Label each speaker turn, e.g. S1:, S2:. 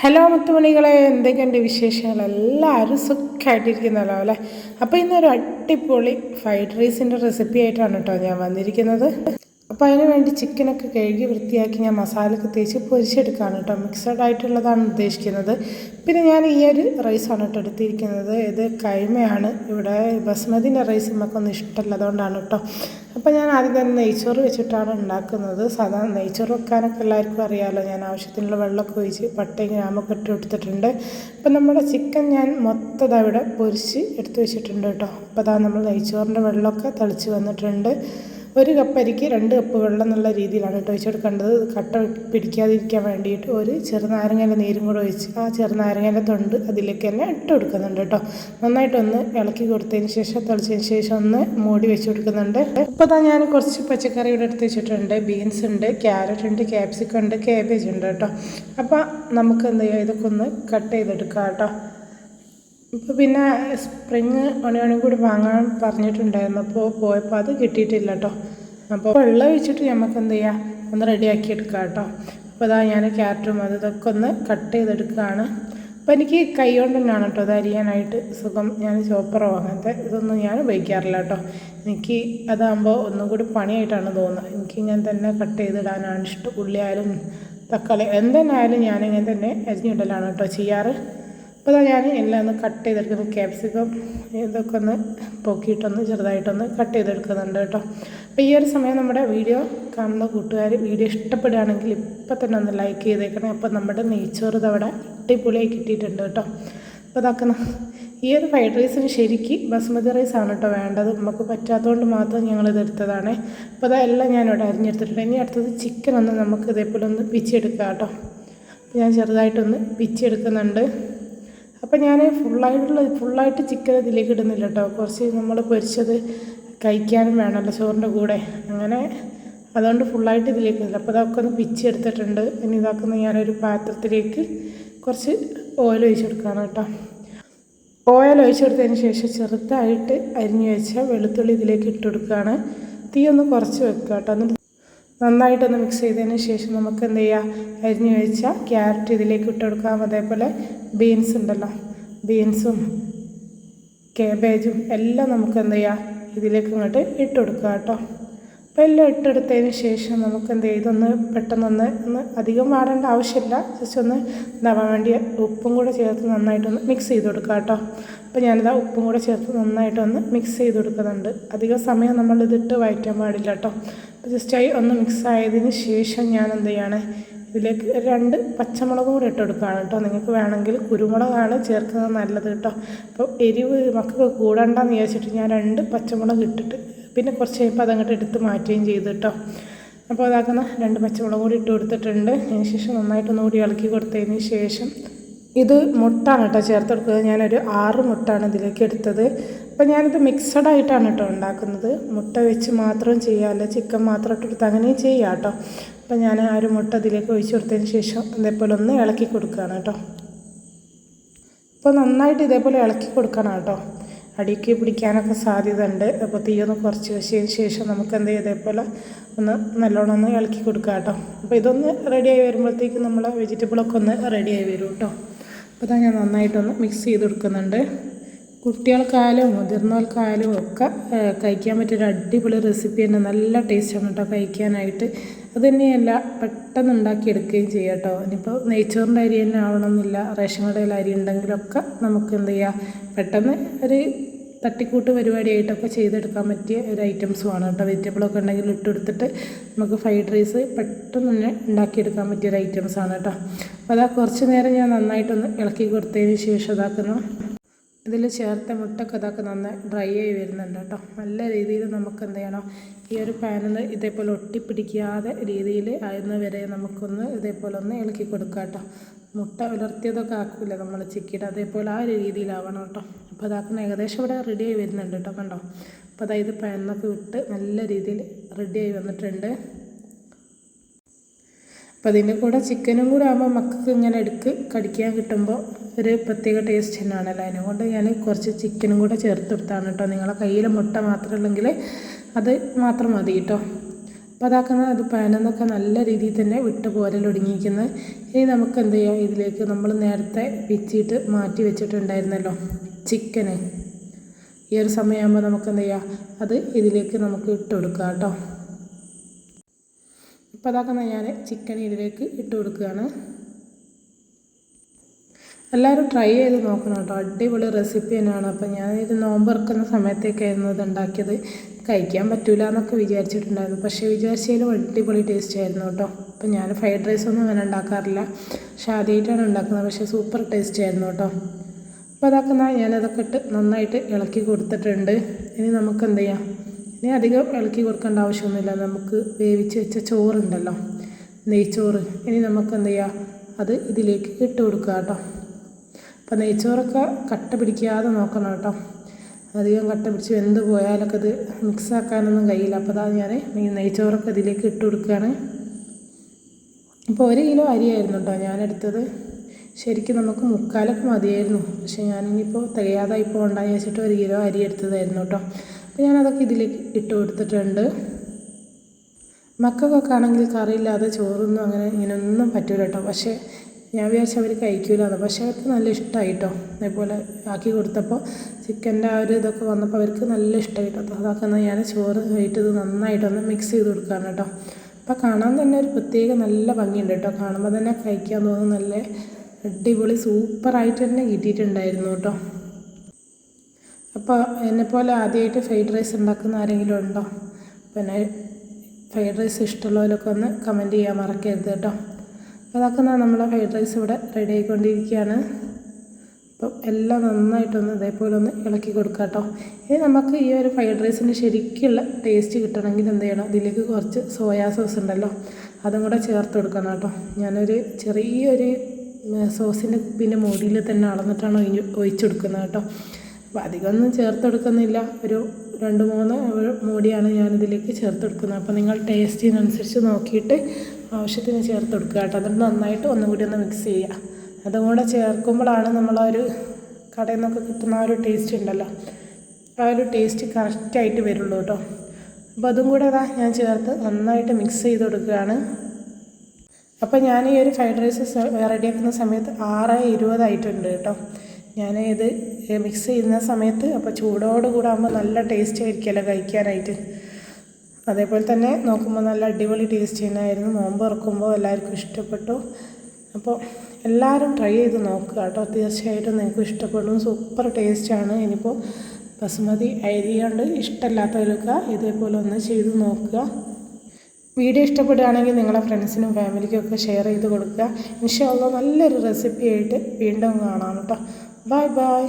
S1: Hello മുത്തുമണികളെ എന്തൊക്കെയുണ്ട് വിശേഷങ്ങൾ? എല്ലാവരും സുഖമായിട്ടിരിക്കുന്നല്ലോ അല്ലേ? അപ്പോൾ ഇന്നൊരു അടിപൊളി ഫ്രൈഡ് റൈസിന്റെ റെസിപ്പി ആയിട്ടാണ് കേട്ടോ ഞാൻ വന്നിരിക്കുന്നത്. അപ്പോൾ അതിന് വേണ്ടി ചിക്കനൊക്കെ കഴുകി വൃത്തിയാക്കി ഞാൻ മസാലയൊക്കെ തേച്ച് പൊരിച്ചെടുക്കുകയാണ് കേട്ടോ. മിക്സഡ് ആയിട്ടുള്ളതാണ് ഉദ്ദേശിക്കുന്നത്. പിന്നെ ഞാൻ ഈ ഒരു റൈസാണ് കേട്ടോ എടുത്തിരിക്കുന്നത്. ഇത് കൈമയാണ്. ഇവിടെ ബസ്മതിന്റെ റൈസ് നമുക്കൊന്നും ഇഷ്ടമല്ല അതുകൊണ്ടാണ് കേട്ടോ. അപ്പോൾ ഞാൻ ആദ്യം തന്നെ നെയ്ച്ചോറ് വെച്ചിട്ടാണ് ഉണ്ടാക്കുന്നത്. സാധാരണ നെയ്ച്ചോറ് വെക്കാനൊക്കെ എല്ലാവർക്കും അറിയാമല്ലോ ഞാൻ ആവശ്യത്തിനുള്ള വെള്ളമൊക്കെ ഒഴിച്ച് പട്ടയും ഗ്രാമൊക്കെ ഇട്ട് കൊടുത്തിട്ടുണ്ട്. അപ്പോൾ നമ്മുടെ ചിക്കൻ ഞാൻ മൊത്തം അവിടെ പൊരിച്ച് എടുത്ത് വെച്ചിട്ടുണ്ട് കേട്ടോ. അപ്പോൾ അതാ നമ്മൾ നെയ്ച്ചോറിന്റെ വെള്ളമൊക്കെ തളിച്ച് വന്നിട്ടുണ്ട്. ഒരു കപ്പ് അരിക്ക് രണ്ട് കപ്പ് വെള്ളം എന്നുള്ള രീതിയിലാണ് കേട്ടോ ഒഴിച്ച് കൊടുക്കേണ്ടത് കട്ട പിടിക്കാതിരിക്കാൻ വേണ്ടിയിട്ട് ഒരു ചെറുനാരങ്ങയുടെ നീരും കൂടെ ഒഴിച്ച് ആ ചെറുനാരങ്ങയുടെ തൊണ്ട് അതിലേക്ക് തന്നെ ഇട്ട് കൊടുക്കുന്നുണ്ട് കേട്ടോ. നന്നായിട്ടൊന്ന് ഇളക്കി കൊടുത്തതിന് ശേഷം തിളച്ചതിന് ശേഷം ഒന്ന് മൂടി വെച്ച് കൊടുക്കുന്നുണ്ട്. ഇപ്പോൾ തന്നെ ഞാൻ കുറച്ച് പച്ചക്കറി ഇവിടെ എടുത്ത് വെച്ചിട്ടുണ്ട്. ബീൻസ് ഉണ്ട് ക്യാരറ്റ് ഉണ്ട് ക്യാപ്സിക്കം ഉണ്ട് കാബേജ് ഉണ്ട് കേട്ടോ. അപ്പോൾ നമുക്ക് എന്ത് ചെയ്യാം? ഇതൊക്കെ ഒന്ന് കട്ട് ചെയ്തെടുക്കാം കേട്ടോ. ഇപ്പോൾ പിന്നെ സ്പ്രിങ് ഒണിയോണും കൂടി വാങ്ങാൻ പറഞ്ഞിട്ടുണ്ടായിരുന്നു. അപ്പോൾ പോയപ്പോൾ അത് കിട്ടിയിട്ടില്ല കേട്ടോ അപ്പോൾ വെള്ളം ഒഴിച്ചിട്ട് നമുക്ക് എന്ത് ചെയ്യാം? ഒന്ന് റെഡിയാക്കി എടുക്കാം കേട്ടോ അപ്പോൾ അതാ ഞാൻ ക്യാരറ്റും അത് ഇതൊക്കെ ഒന്ന് കട്ട് ചെയ്തെടുക്കുകയാണ് അപ്പോൾ എനിക്ക് കൈ കൊണ്ട് തന്നെയാണ് കേട്ടോ അത് അരിയാനായിട്ട് സുഖം. ഞാൻ ചോപ്പറോ അങ്ങനത്തെ ഇതൊന്നും ഞാൻ ഉപയോഗിക്കാറില്ല കേട്ടോ എനിക്ക് അതാകുമ്പോൾ ഒന്നും കൂടി പണിയായിട്ടാണ് തോന്നുന്നത്. എനിക്ക് ഞാൻ തന്നെ കട്ട് ചെയ്തിടാനാണ് ഇഷ്ടം. ഉള്ളിയായാലും തക്കാളി എന്തെന്നായാലും ഞാനിങ്ങനെ തന്നെ അരിഞ്ഞിടലാണ് കേട്ടോ ചെയ്യാറ്. അപ്പോൾ അതാ ഞാൻ എല്ലാം ഒന്ന് കട്ട് ചെയ്തെടുക്കുന്നു. ക്യാപ്സിക്കം ഇതൊക്കെ ഒന്ന് പൊക്കിയിട്ടൊന്ന് ചെറുതായിട്ടൊന്ന് കട്ട് ചെയ്തെടുക്കുന്നുണ്ട് കേട്ടോ. അപ്പോൾ ഈ ഒരു സമയം നമ്മുടെ വീഡിയോ കാണുന്ന കൂട്ടുകാർ വീഡിയോ ഇഷ്ടപ്പെടുകയാണെങ്കിൽ ഇപ്പം തന്നെ ഒന്ന് ലൈക്ക് ചെയ്തേക്കണേ. അപ്പോൾ നമ്മുടെ നെയ്ച്ചോറ് ഇതവിടെ അടിപൊളിയായി കിട്ടിയിട്ടുണ്ട് കേട്ടോ. അപ്പോൾ ഇതാക്കുന്ന ഈ ഒരു ഫ്രൈഡ് റൈസിന് ശരിക്ക് ബസ്മതി റൈസ് ആണ് കേട്ടോ വേണ്ടത്. നമുക്ക് പറ്റാത്തതുകൊണ്ട് മാത്രം ഞങ്ങളിത് എടുത്തതാണ്. അപ്പോൾ അതെല്ലാം ഞാനിവിടെ അരിഞ്ഞെടുത്തിട്ടുണ്ട്. ഇനി അടുത്തത് ചിക്കൻ ഒന്ന് നമുക്ക് ഇതേപോലെ ഒന്ന് പിച്ചെടുക്കാം കേട്ടോ. ഞാൻ ചെറുതായിട്ടൊന്ന് പിച്ചെടുക്കുന്നുണ്ട് അപ്പോൾ ഞാൻ ഫുള്ളായിട്ടുള്ള ഫുള്ളായിട്ട് ചിക്കൻ ഇതിലേക്ക് ഇടുന്നില്ല കേട്ടോ കുറച്ച് നമ്മൾ പൊരിച്ചത് കഴിക്കാനും വേണമല്ലോ ചോറിന്റെ കൂടെ. അങ്ങനെ അതുകൊണ്ട് ഫുള്ളായിട്ട് ഇതിലേക്ക് ഇല്ല അപ്പോൾ അതൊക്കെ ഒന്ന് പിച്ചെടുത്തിട്ടുണ്ട് ഇനി ഇതാക്കുന്ന ഞാനൊരു പാത്രത്തിലേക്ക് കുറച്ച് ഓയിൽ ഒഴിച്ച് കൊടുക്കുകയാണ് കേട്ടോ ഓയിൽ ഒഴിച്ച് കൊടുത്തതിന് ശേഷം ചെറുതായിട്ട് അരിഞ്ഞു വെച്ച വെളുത്തുള്ളി ഇതിലേക്ക് ഇട്ട് കൊടുക്കുകയാണ് തീ ഒന്ന് കുറച്ച് വെക്കുക കേട്ടോ നന്നായിട്ടൊന്ന് മിക്സ് ചെയ്തതിന് ശേഷം നമുക്ക് എന്ത് ചെയ്യാം? അരിഞ്ഞു വെച്ച ക്യാരറ്റ് ഇതിലേക്ക് ഇട്ട് കൊടുക്കാം. അതേപോലെ ബീൻസ് ഉണ്ടല്ലോ. ബീൻസും കേബേജും എല്ലാം നമുക്ക് എന്ത് ചെയ്യാം? ഇതിലേക്ക് ഇങ്ങോട്ട് ഇട്ട് കൊടുക്കുക കേട്ടോ. അപ്പോൾ എല്ലാം ഇട്ടെടുത്തതിന് ശേഷം നമുക്ക് എന്ത് ചെയ്യും? ഇതൊന്ന് പെട്ടെന്നൊന്ന് ഒന്ന് അധികം വാടേണ്ട ആവശ്യമില്ല. ജസ്റ്റ് ഒന്ന് ഇതാവാൻ വേണ്ടി ഉപ്പും കൂടെ ചേർത്ത് നന്നായിട്ടൊന്ന് മിക്സ് ചെയ്ത് കൊടുക്കുക കേട്ടോ. അപ്പോൾ ഞാനിതാ ഉപ്പും കൂടെ ചേർത്ത് നന്നായിട്ടൊന്ന് മിക്സ് ചെയ്ത് കൊടുക്കുന്നുണ്ട്. അധികം സമയം നമ്മളിതിട്ട് വഴറ്റാൻ പാടില്ല കേട്ടോ. ജസ്റ്റായി ഒന്ന് മിക്സ് ആയതിന് ശേഷം ഞാൻ എന്ത് ചെയ്യാണ് ഇതിലേക്ക് രണ്ട് പച്ചമുളക് കൂടി ഇട്ട് കൊടുക്കുകയാണ് കേട്ടോ. നിങ്ങൾക്ക് വേണമെങ്കിൽ കുരുമുളകാണ് ചേർക്കുന്നത് നല്ലത് കേട്ടോ. അപ്പോൾ എരിവ് മക്കൾക്ക് കൂടണ്ടെന്ന് വിചാരിച്ചിട്ട് ഞാൻ രണ്ട് പച്ചമുളക് ഇട്ടിട്ട് പിന്നെ കുറച്ച് കഴിയുമ്പോൾ അതങ്ങോട്ട് എടുത്ത് മാറ്റുകയും ചെയ്തു കേട്ടോ. അപ്പോൾ അതാക്കുന്ന രണ്ട് പച്ചമുളക് കൂടി ഇട്ട് കൊടുത്തിട്ടുണ്ട്. അതിന് ശേഷം നന്നായിട്ടൊന്നുകൂടി ഇളക്കി കൊടുത്തതിന് ശേഷം ഇത് മുട്ടാണ് കേട്ടോ ചേർത്ത് കൊടുക്കുന്നത് ഞാനൊരു ആറ് മുട്ടാണ് ഇതിലേക്ക് എടുത്തത്. അപ്പം ഞാനിത് മിക്സഡ് ആയിട്ടാണ് കേട്ടോ ഉണ്ടാക്കുന്നത്. മുട്ട വെച്ച് മാത്രം ചെയ്യാമല്ല ചിക്കൻ മാത്രം ഇട്ടെടുത്ത് അങ്ങനെയും ചെയ്യാം കേട്ടോ. അപ്പം ഞാൻ ആ ഒരു മുട്ട ഇതിലേക്ക് ഒഴിച്ചു കൊടുത്തതിന് ശേഷം ഇതേപോലെ ഒന്ന് ഇളക്കി കൊടുക്കുകയാണ് കേട്ടോ. അപ്പോൾ നന്നായിട്ട് ഇതേപോലെ ഇളക്കി കൊടുക്കണം കേട്ടോ. അടിക്ക് പിടിക്കാനൊക്കെ സാധ്യത ഉണ്ട് അപ്പോൾ തീയൊന്ന് കുറച്ച് വെച്ചതിന് ശേഷം നമുക്ക് എന്ത് ചെയ്യും ഇതേപോലെ ഒന്ന് നല്ലോണം ഒന്ന് ഇളക്കി കൊടുക്കാം കേട്ടോ. അപ്പോൾ ഇതൊന്ന് റെഡിയായി വരുമ്പോഴത്തേക്കും നമ്മൾ വെജിറ്റബിളൊക്കെ ഒന്ന് റെഡിയായി വരും കേട്ടോ. അപ്പോൾ ഞാൻ നന്നായിട്ടൊന്ന് മിക്സ് ചെയ്ത് കൊടുക്കുന്നുണ്ട് കുട്ടികൾക്കായാലും മുതിർന്നവർക്കായാലും ഒക്കെ കഴിക്കാൻ പറ്റിയൊരു അടിപൊളി റെസിപ്പി തന്നെ നല്ല ടേസ്റ്റാണ് കേട്ടോ കഴിക്കാനായിട്ട്. അത് തന്നെയല്ല പെട്ടെന്ന് ഉണ്ടാക്കിയെടുക്കുകയും ചെയ്യാം കേട്ടോ ഇനിയിപ്പോൾ നെയ്ച്ചോറിന്റെ അരി തന്നെ ആവണമെന്നില്ല റേഷൻ കടയിൽ അരി ഉണ്ടെങ്കിലൊക്കെ നമുക്ക് എന്ത് ചെയ്യാം? പെട്ടെന്ന് ഒരു തട്ടിക്കൂട്ട് പരിപാടിയായിട്ടൊക്കെ ചെയ്തെടുക്കാൻ പറ്റിയ ഒരു ഐറ്റംസുമാണ് കേട്ടോ. വെജിറ്റബിളൊക്കെ ഉണ്ടെങ്കിൽ ഇട്ടെടുത്തിട്ട് നമുക്ക് ഫ്രൈഡ് റൈസ് പെട്ടെന്ന് തന്നെ ഉണ്ടാക്കിയെടുക്കാൻ പറ്റിയ ഒരു ഐറ്റംസാണ് കേട്ടോ. അപ്പോൾ അതാ കുറച്ച് നേരം ഞാൻ നന്നായിട്ടൊന്ന് ഇളക്കി കൊടുത്തതിന് ശേഷം ഇതാക്കുന്നു. ഇതിൽ ചേർത്ത മുട്ടൊക്കെ ഇതൊക്കെ നന്നായി ഡ്രൈ ആയി വരുന്നുണ്ട് കേട്ടോ. നല്ല രീതിയിൽ നമുക്ക് എന്ത് ചെയ്യണം? ഈ ഒരു പാനിൽ ഇതേപോലെ ഒട്ടിപ്പിടിക്കാതെ രീതിയിൽ ആയിരുന്ന വരെ നമുക്കൊന്ന് ഇതേപോലെ ഒന്ന് ഇളക്കി കൊടുക്കാം കേട്ടോ. മുട്ട ഉലർത്തിയതൊക്കെ ആക്കില്ല നമ്മൾ ചിക്കിയിട്ട്. അതേപോലെ ആ ഒരു രീതിയിലാവണം കേട്ടോ. അപ്പോൾ അതാക്കുന്ന ഏകദേശം ഇവിടെ റെഡിയായി വരുന്നുണ്ട് കേട്ടോ കണ്ടോ? അപ്പോൾ അതായത് പാനൊക്കെ വിട്ട് നല്ല രീതിയിൽ റെഡിയായി വന്നിട്ടുണ്ട്. അപ്പോൾ അതിന്റെ കൂടെ ചിക്കനും കൂടെ ആകുമ്പോൾ മക്കൾക്ക് ഇങ്ങനെ എടുക്ക് കടിക്കാൻ കിട്ടുമ്പോൾ ഒരു പ്രത്യേക ടേസ്റ്റ് തന്നെയാണല്ലോ അതിനെക്കൊണ്ട് ഞാൻ കുറച്ച് ചിക്കനും കൂടെ ചേർത്ത് കൊടുത്താണ് കേട്ടോ. നിങ്ങളെ കയ്യിൽ മുട്ട മാത്രമല്ലെങ്കിൽ അത് മാത്രം മതി കേട്ടോ. അപ്പോൾ അതാക്കുന്ന അത് പാനെന്നൊക്കെ നല്ല രീതിയിൽ തന്നെ വിട്ട് പോരലൊടുങ്ങിയിരിക്കുന്നത് ഇനി നമുക്ക് എന്ത് ചെയ്യാം? ഇതിലേക്ക് നമ്മൾ നേരത്തെ വെച്ചിട്ട് മാറ്റി വെച്ചിട്ടുണ്ടായിരുന്നല്ലോ ചിക്കന്. ഈ ഒരു സമയമാകുമ്പോൾ നമുക്ക് എന്ത് ചെയ്യാം? അത് ഇതിലേക്ക് നമുക്ക് ഇട്ട് കൊടുക്കുക കേട്ടോ. ഇപ്പോൾ അതാക്കുന്ന ഞാൻ ചിക്കൻ ഇതിലേക്ക് ഇട്ട് കൊടുക്കുകയാണ്. എല്ലാവരും ട്രൈ ചെയ്ത് നോക്കണം കേട്ടോ. അടിപൊളി റെസിപ്പി തന്നെയാണ്. അപ്പോൾ ഞാൻ ഇത് നോമ്പ് ഇറക്കുന്ന സമയത്തേക്കായിരുന്നു ഇത് ഉണ്ടാക്കിയത് കഴിക്കാൻ പറ്റൂല എന്നൊക്കെ വിചാരിച്ചിട്ടുണ്ടായിരുന്നു. പക്ഷേ വിചാരിച്ചതിലും അടിപൊളി ടേസ്റ്റ് ആയിരുന്നു കേട്ടോ. അപ്പോൾ ഞാൻ ഫ്രൈഡ് റൈസ് ഒന്നും അങ്ങനെ ഉണ്ടാക്കാറില്ല. പക്ഷേ ആദ്യമായിട്ടാണ് ഉണ്ടാക്കുന്നത്. പക്ഷേ സൂപ്പർ ടേസ്റ്റ് ആയിരുന്നു കേട്ടോ. അപ്പോൾ അതൊക്കെ ഞാനതൊക്കെ ഇട്ട് നന്നായിട്ട് ഇളക്കി കൊടുത്തിട്ടുണ്ട്. ഇനി നമുക്ക് എന്ത് ചെയ്യാം? ഇനി അധികം ഇളക്കി കൊടുക്കേണ്ട ആവശ്യമൊന്നുമില്ല. നമുക്ക് വേവിച്ച് വെച്ച ചോറുണ്ടല്ലോ. നെയ്ച്ചോറ്. ഇനി നമുക്ക് എന്ത് ചെയ്യാം? അത് ഇതിലേക്ക് ഇട്ട് കൊടുക്കുക കേട്ടോ. അപ്പോൾ നെയ്ച്ചോറൊക്കെ കട്ട പിടിക്കാതെ നോക്കണം കേട്ടോ. അധികം കട്ട പിടിച്ച് വെന്ത് പോയാലൊക്കെ അത് മിക്സാക്കാനൊന്നും കഴിയില്ല. അപ്പോൾ അതാണ് ഞാൻ നെയ്ച്ചോറൊക്കെ ഇതിലേക്ക് ഇട്ട് കൊടുക്കുകയാണ് ഇപ്പോൾ ഒരു കിലോ അരിയായിരുന്നു കേട്ടോ ഞാനെടുത്തത്. ശരിക്കും നമുക്ക് മുക്കാലൊക്കെ മതിയായിരുന്നു. പക്ഷേ ഞാനിനിപ്പോൾ തികയാതായി പോകണ്ടെന്ന് വെച്ചിട്ട് ഒരു കിലോ അരി എടുത്തതായിരുന്നു കേട്ടോ. അപ്പോൾ ഞാനതൊക്കെ ഇതിലേക്ക് ഇട്ട് കൊടുത്തിട്ടുണ്ട്. മക്കൾക്കൊക്കെ ആണെങ്കിൽ കറിയില്ലാതെ ചോറൊന്നും അങ്ങനെ ഇങ്ങനെയൊന്നും പറ്റില്ല കേട്ടോ. പക്ഷേ ഞാൻ വിചാരിച്ചു അവർ അത് പക്ഷേ അവർക്ക് നല്ല ഇഷ്ടമായി കേട്ടോ അതേപോലെ ആക്കി കൊടുത്തപ്പോൾ ചിക്കന്റെ ആ ഒരു ഇതൊക്കെ വന്നപ്പോൾ അവർക്ക് നല്ല ഇഷ്ടമായി കേട്ടോ അതാക്കുന്ന ഞാൻ ചോറ് ഇത് നന്നായിട്ടൊന്ന് മിക്സ് ചെയ്ത് കൊടുക്കുകയാണ് കേട്ടോ. അപ്പോൾ കാണാൻ തന്നെ ഒരു പ്രത്യേക നല്ല ഭംഗിയുണ്ട് കേട്ടോ. കാണുമ്പോൾ തന്നെ കഴിക്കാൻ തോന്നുന്നു നല്ല അടിപൊളി സൂപ്പറായിട്ട് തന്നെ കിട്ടിയിട്ടുണ്ടായിരുന്നു കേട്ടോ. അപ്പോൾ എന്നെപ്പോലെ ആദ്യമായിട്ട് ഫ്രൈഡ് റൈസ് ഉണ്ടാക്കുന്ന ആരെങ്കിലും ഉണ്ടോ? പിന്നെ ഫ്രൈഡ് റൈസ് ഇഷ്ടമുള്ളവരൊക്കെ ഒന്ന് കമന്റ് ചെയ്യാൻ മറക്കരുത് കേട്ടോ. അപ്പോൾ അതൊക്കെ നമ്മളെ ഫ്രൈഡ് റൈസ് ഇവിടെ റെഡി ആയിക്കൊണ്ടിരിക്കുകയാണ്. അപ്പോൾ എല്ലാം നന്നായിട്ടൊന്ന് ഇതേപോലെ ഒന്ന് ഇളക്കി കൊടുക്കുക കേട്ടോ. ഇനി നമുക്ക് ഈ ഒരു ഫ്രൈഡ് റൈസിന് ശരിക്കുള്ള ടേസ്റ്റ് കിട്ടണമെങ്കിൽ എന്ത് ചെയ്യണം? ഇതിലേക്ക് കുറച്ച് സോയാ സോസ് ഉണ്ടല്ലോ. അതും കൂടെ ചേർത്ത് കൊടുക്കണം കേട്ടോ. ഞാനൊരു ചെറിയൊരു സോസിന്റെ പിന്നെ മുടിയിൽ തന്നെ അളന്നിട്ടാണ് ഒഴിഞ്ഞ് ഒഴിച്ചു കൊടുക്കുന്നത് കേട്ടോ. അപ്പോൾ അധികമൊന്നും ചേർത്ത് കൊടുക്കുന്നില്ല. ഒരു രണ്ട് മൂന്ന് മൂടിയാണ് ഞാനിതിലേക്ക് ചേർത്ത് കൊടുക്കുന്നത്. അപ്പോൾ നിങ്ങൾ ടേസ്റ്റിനനുസരിച്ച് നോക്കിയിട്ട് ആവശ്യത്തിന് ചേർത്ത് കൊടുക്കുക കേട്ടോ. എന്നിട്ട് നന്നായിട്ട് ഒന്നും കൂടി ഒന്ന് മിക്സ് ചെയ്യുക. അതും കൂടെ ചേർക്കുമ്പോഴാണ് നമ്മളൊരു കടയിൽ നിന്നൊക്കെ കിട്ടുന്ന ആ ഒരു ടേസ്റ്റ് ഉണ്ടല്ലോ. ആ ഒരു ടേസ്റ്റ് കറക്റ്റായിട്ട് വരുള്ളൂ കേട്ടോ. അപ്പോൾ അതും കൂടെ അതാ ഞാൻ ചേർത്ത് നന്നായിട്ട് മിക്സ് ചെയ്ത് കൊടുക്കുകയാണ്. അപ്പോൾ ഞാൻ ഈ ഒരു ഫ്രൈഡ് റൈസ് റെഡിയാക്കുന്ന സമയത്ത് ആറ് ഇരുപതായിട്ടുണ്ട് കേട്ടോ. ഞാൻ ഇത് മിക്സ് ചെയ്യുന്ന സമയത്ത് അപ്പോൾ ചൂടോട് കൂടാകുമ്പോൾ നല്ല ടേസ്റ്റ് ആയിരിക്കുമല്ലോ കഴിക്കാനായിട്ട്. അതേപോലെ തന്നെ നോക്കുമ്പോൾ നല്ല അടിപൊളി ടേസ്റ്റ് തന്നെയായിരുന്നു. നോമ്പ് തുറക്കുമ്പോൾ എല്ലാവർക്കും ഇഷ്ടപ്പെട്ടു. അപ്പോൾ എല്ലാവരും ട്രൈ ചെയ്ത് നോക്കുക കേട്ടോ. തീർച്ചയായിട്ടും നിങ്ങൾക്ക് ഇഷ്ടപ്പെടും. സൂപ്പർ ടേസ്റ്റാണ് ഇനിയിപ്പോൾ ബസുമതി അരി കൊണ്ട് ഇഷ്ടമില്ലാത്തവരൊക്കെ ഇതേപോലെ ഒന്ന് ചെയ്ത് നോക്കുക. വീഡിയോ ഇഷ്ടപ്പെടുകയാണെങ്കിൽ നിങ്ങളെ ഫ്രണ്ട്സിനും ഫാമിലിക്കും ഒക്കെ ഷെയർ ചെയ്ത് കൊടുക്കുക. ഇൻഷാല്ല നല്ലൊരു റെസിപ്പി ആയിട്ട് വീണ്ടും കാണാം കേട്ടോ. Bye bye